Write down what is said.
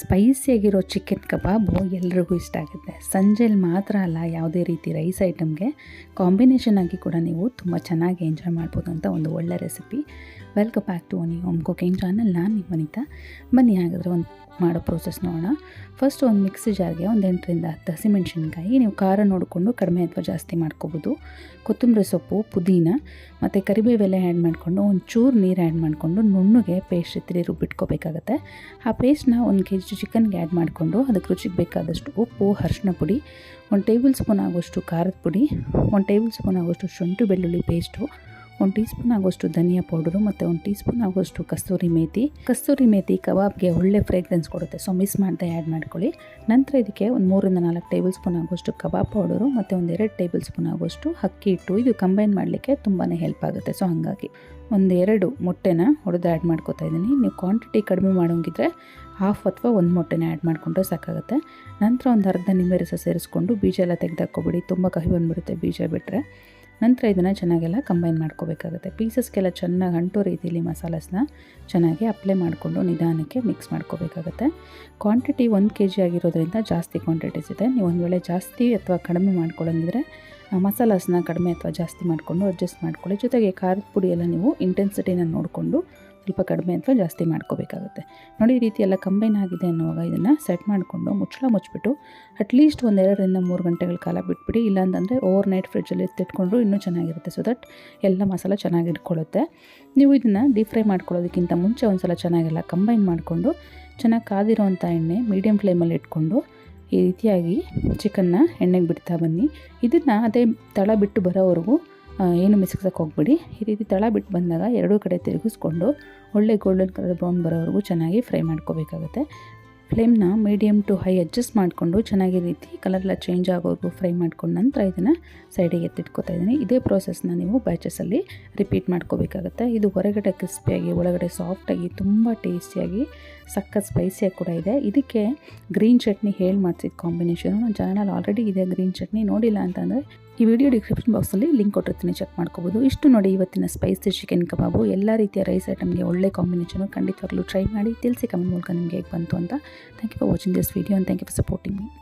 ಸ್ಪೈಸಿಯಾಗಿರೋ chicken ಕಬಾಬು ಎಲ್ರಿಗೂ ಇಷ್ಟ ಆಗುತ್ತೆ. ಸಂಜೆಲಿ ಮಾತ್ರ ಅಲ್ಲ, ಯಾವುದೇ ರೀತಿ ರೈಸ್ ಐಟಮ್ಗೆ ಕಾಂಬಿನೇಷನ್ ಆಗಿ ಕೂಡ ನೀವು ತುಂಬ ಚೆನ್ನಾಗಿ ಎಂಜಾಯ್ ಮಾಡ್ಬೋದು ಅಂತ ಒಂದು ಒಳ್ಳೆ ರೆಸಿಪಿ. ವೆಲ್ಕಮ್ ಬ್ಯಾಕ್ ಟು ಒನಿ ಹೋಮ್ ಕುಕಿಂಗ್ ಚಾನಲ್ ನಾನು ನಿಮ್ಮ ವನಿತಾ. ಬನ್ನಿ ಹಾಗಾದರೆ ಒಂದು ಮಾಡೋ ಪ್ರೋಸೆಸ್ ನೋಡೋಣ. ಫಸ್ಟ್ ಒಂದು ಮಿಕ್ಸಿ ಜಾರ್ಗೆ ಒಂದು ಎಂಟರಿಂದ ಹತ್ತು ಹಸಿಮೆಣ್ಸಿನ್ಕಾಯಿ. ನೀವು ಖಾರ ನೋಡಿಕೊಂಡು ಕಡಿಮೆ ಅಥವಾ ಜಾಸ್ತಿ ಮಾಡ್ಕೋಬೋದು. ಕೊತ್ತಂಬರಿ ಸೊಪ್ಪು, ಪುದೀನ ಮತ್ತು ಕರಿಬೇವೆಲ್ಲ ಆ್ಯಡ್ ಮಾಡಿಕೊಂಡು ಒಂದು ಚೂರು ನೀರು ಆ್ಯಡ್ ಮಾಡಿಕೊಂಡು ನುಣ್ಣಗೆ ಪೇಸ್ಟ್ ಎತ್ತಿರಿ ರುಬ್ಬಿಟ್ಕೋಬೇಕಾಗತ್ತೆ. ಆ ಪೇಸ್ಟ್ನ ಒಂದು ಕೆ ಜಿ ಚಿಕನ್ಗೆ ಆ್ಯಡ್ ಮಾಡಿಕೊಂಡು ಅದಕ್ಕೆ ರುಚಿಗೆ ಬೇಕಾದಷ್ಟು ಉಪ್ಪು ಅರಿಶಿನ ಪುಡಿ, ಒಂದು ಟೇಬಲ್ ಸ್ಪೂನ್ ಆಗೋಷ್ಟು ಖಾರದ ಪುಡಿ, ಒಂದು ಟೇಬಲ್ ಸ್ಪೂನ್ ಆಗೋಷ್ಟು ಶುಂಠಿ ಬೆಳ್ಳುಳ್ಳಿ ಪೇಸ್ಟು ಒಂದು ಟೀ ಸ್ಪೂನ್ ಆಗೋಷ್ಟು ಧನಿಯಾ ಪೌಡರು ಮತ್ತು ಒಂದು ಟೀ ಸ್ಪೂನ್ ಆಗೋಷ್ಟು ಕಸ್ತೂರಿ ಮೇತಿ ಕಸ್ತೂರಿ ಮೇತಿ ಕಬಾಬ್ಗೆ ಒಳ್ಳೆ ಫ್ರೇಗ್ರೆನ್ಸ್ ಕೊಡುತ್ತೆ ಸೊ ಮಿಸ್ ಮಾಡದೆ ಆ್ಯಡ್ ಮಾಡ್ಕೊಳ್ಳಿ. ನಂತರ ಇದಕ್ಕೆ ಒಂದು ಮೂರಿಂದ ನಾಲ್ಕು ಟೇಬಲ್ ಸ್ಪೂನ್ ಆಗೋಷ್ಟು ಕಬಾಬ್ ಪೌಡರು ಮತ್ತು ಒಂದು ಎರಡು ಟೇಬಲ್ ಸ್ಪೂನ್ ಆಗೋಷ್ಟು ಅಕ್ಕಿ ಹಿಟ್ಟು. ಇದು ಕಂಬೈನ್ ಮಾಡಲಿಕ್ಕೆ ತುಂಬಾ ಹೆಲ್ಪ್ ಆಗುತ್ತೆ ಸೊ ಹಾಗಾಗಿ. ಒಂದೆರಡು ಮೊಟ್ಟೆನ ಹೊಡೆದು ಆ್ಯಡ್ ಮಾಡ್ಕೋತಾ ಇದ್ದೀನಿ. ನೀವು ಕ್ವಾಂಟಿಟಿ ಕಡಿಮೆ ಮಾಡೋಂಗಿದ್ರೆ ಹಾಫ್ ಅಥವಾ ಒಂದು ಮೊಟ್ಟೆನ ಆ್ಯಡ್ ಮಾಡಿಕೊಂಡ್ರೆ ಸಾಕಾಗುತ್ತೆ. ನಂತರ ಒಂದು ಅರ್ಧ ನಿಂಬೆ ರಸ ಸೇರಿಸ್ಕೊಂಡು ಬೀಜ ಎಲ್ಲ ತೆಗೆದಾಕೋಬಿಡಿ ತುಂಬ ಕಹಿ ಬಂದುಬಿಡುತ್ತೆ ಬೀಜ ಬಿಟ್ಟರೆ ನಂತರ ಇದನ್ನು ಚೆನ್ನಾಗೆಲ್ಲ ಕಂಬೈನ್ ಮಾಡ್ಕೋಬೇಕಾಗುತ್ತೆ. ಪೀಸಸ್ಗೆಲ್ಲ ಚೆನ್ನಾಗಿ ಅಂಟೋ ರೀತಿಯಲ್ಲಿ ಮಸಾಲಸ್ನ ಚೆನ್ನಾಗಿ ಅಪ್ಲೈ ಮಾಡಿಕೊಂಡು ನಿಧಾನಕ್ಕೆ ಮಿಕ್ಸ್ ಮಾಡ್ಕೋಬೇಕಾಗುತ್ತೆ. ಕ್ವಾಂಟಿಟಿ ಒಂದು ಕೆ ಜಿ ಆಗಿರೋದ್ರಿಂದ ಜಾಸ್ತಿ ಕ್ವಾಂಟಿಟೀಸ್ ಇದೆ. ನೀವು ಒಂದು ವೇಳೆ ಜಾಸ್ತಿ ಅಥವಾ ಕಡಿಮೆ ಮಾಡ್ಕೊಳ್ಳೋಂಗಿದ್ರೆ ಮಸಾಲಾಸ್ನ ಕಡಿಮೆ ಅಥವಾ ಜಾಸ್ತಿ ಮಾಡಿಕೊಂಡು ಅಡ್ಜಸ್ಟ್ ಮಾಡ್ಕೊಳ್ಳಿ. ಜೊತೆಗೆ ಖಾರದ ಪುಡಿ ಎಲ್ಲ ನೀವು ಇಂಟೆನ್ಸಿಟಿನ ನೋಡಿಕೊಂಡು ಸ್ವಲ್ಪ ಕಡಿಮೆ ಅಥವಾ ಜಾಸ್ತಿ ಮಾಡ್ಕೋಬೇಕಾಗುತ್ತೆ. ನೋಡಿ ಈ ರೀತಿ ಎಲ್ಲ ಕಂಬೈನ್ ಆಗಿದೆ ಅನ್ನುವಾಗ ಇದನ್ನು ಸೆಟ್ ಮಾಡಿಕೊಂಡು ಮುಚ್ಚಳ ಮುಚ್ಚಿಬಿಟ್ಟು ಅಟ್ಲೀಸ್ಟ್ ಒಂದೆರಡರಿಂದ ಮೂರು ಗಂಟೆಗಳ ಕಾಲ ಬಿಟ್ಬಿಡಿ. ಇಲ್ಲಾಂತಂದರೆ ಓವರ್ ನೈಟ್ ಫ್ರಿಡ್ಜಲ್ಲಿ ಎತ್ತಿಟ್ಕೊಂಡ್ರು ಇನ್ನೂ ಚೆನ್ನಾಗಿರುತ್ತೆ. ಸೊ ದಟ್ ಎಲ್ಲ ಮಸಾಲ ಚೆನ್ನಾಗಿ ಇಟ್ಕೊಳ್ಳುತ್ತೆ. ನೀವು ಇದನ್ನು ಡೀಪ್ ಫ್ರೈ ಮಾಡ್ಕೊಳ್ಳೋದಕ್ಕಿಂತ ಮುಂಚೆ ಒಂದು ಸಲ ಚೆನ್ನಾಗೆಲ್ಲ ಕಂಬೈನ್ ಮಾಡಿಕೊಂಡು ಚೆನ್ನಾಗಿ ಕಾದಿರೋವಂಥ ಎಣ್ಣೆ ಮೀಡಿಯಮ್ ಫ್ಲೇಮಲ್ಲಿ ಇಟ್ಕೊಂಡು ಈ ರೀತಿಯಾಗಿ ಚಿಕನ್ನ ಎಣ್ಣೆಗೆ ಬಿಡ್ತಾ ಬನ್ನಿ. ಇದನ್ನು ಅದೇ ತಳ ಬಿಟ್ಟು ಬರೋವರೆಗೂ ಏನು ಮಿಸ್ಕ್ಸಕ್ಕೆ ಹೋಗ್ಬಿಡಿ. ಈ ರೀತಿ ತಳ ಬಿಟ್ಟು ಬಂದಾಗ ಎರಡೂ ಕಡೆ ತಿರುಗಿಸ್ಕೊಂಡು ಒಳ್ಳೆ ಗೋಲ್ಡನ್ ಕಲರ್ ಬ್ರೌನ್ ಬರೋವರೆಗೂ ಚೆನ್ನಾಗಿ ಫ್ರೈ ಮಾಡ್ಕೋಬೇಕಾಗುತ್ತೆ. ಫ್ಲೇಮ್ನ ಮೀಡಿಯಮ್ ಟು ಹೈ ಅಡ್ಜಸ್ಟ್ ಮಾಡಿಕೊಂಡು ಚೆನ್ನಾಗಿ ರೀತಿ ಕಲರೆಲ್ಲ ಚೇಂಜ್ ಆಗೋವರೆಗೂ ಫ್ರೈ ಮಾಡ್ಕೊಂಡು ನಂತರ ಇದನ್ನು ಸೈಡಿಗೆ ಎತ್ತಿಟ್ಕೋತಾ ಇದ್ದೀನಿ. ಇದೇ ಪ್ರೋಸೆಸ್ನ ನೀವು ಬ್ಯಾಚಸಲ್ಲಿ ರಿಪೀಟ್ ಮಾಡ್ಕೋಬೇಕಾಗುತ್ತೆ. ಇದು ಹೊರಗಡೆ ಕ್ರಿಸ್ಪಿಯಾಗಿ ಒಳಗಡೆ ಸಾಫ್ಟಾಗಿ ತುಂಬ ಟೇಸ್ಟಿಯಾಗಿ ಸಕ್ಕ ಸ್ಪೈಸಿಯಾಗಿ ಕೂಡ ಇದೆ. ಇದಕ್ಕೆ ಗ್ರೀನ್ ಚಟ್ನಿ ಹೇಳಿ ಮಾಡಿಸಿದ ಕಾಂಬಿನೇಷನು ನನ್ನ ಚಾನಲ್ ಆಲ್ರೆಡಿ ಇದೆ ಗ್ರೀನ್ ಚಟ್ನಿ. ನೋಡಿಲ್ಲ ಅಂತಂದರೆ ಈ ವಿಡಿಯೋ ಡಿಸ್ಕ್ರಿಪ್ಷನ್ ಬಾಕ್ಸಲ್ಲಿ ಲಿಂಕ್ ಕೊಟ್ಟಿರ್ತೀನಿ ಚೆಕ್ ಮಾಡ್ಕೋಬೋದು. ಇಷ್ಟು ನೋಡಿ ಇವತ್ತಿನ ಸ್ಪೈಸಿ ಚಿಕನ್ ಕಬಾಬು ಎಲ್ಲ ರೀತಿಯ ರೈಸ್ ಐಟಮ್ಗೆ ಒಳ್ಳೆ ಕಾಂಬಿನೇಷನು ಖಂಡಿತವಾಗ್ಲೂ ಟ್ರೈ ಮಾಡಿ. ತಿಳಿಸಿ ಕಮೆಂಟ್ ಮೂಲಕ ನಿಮಗೆ ಹೇಗೆ ಬಂತು ಅಂತ Thank you for watching this video and thank you for supporting me.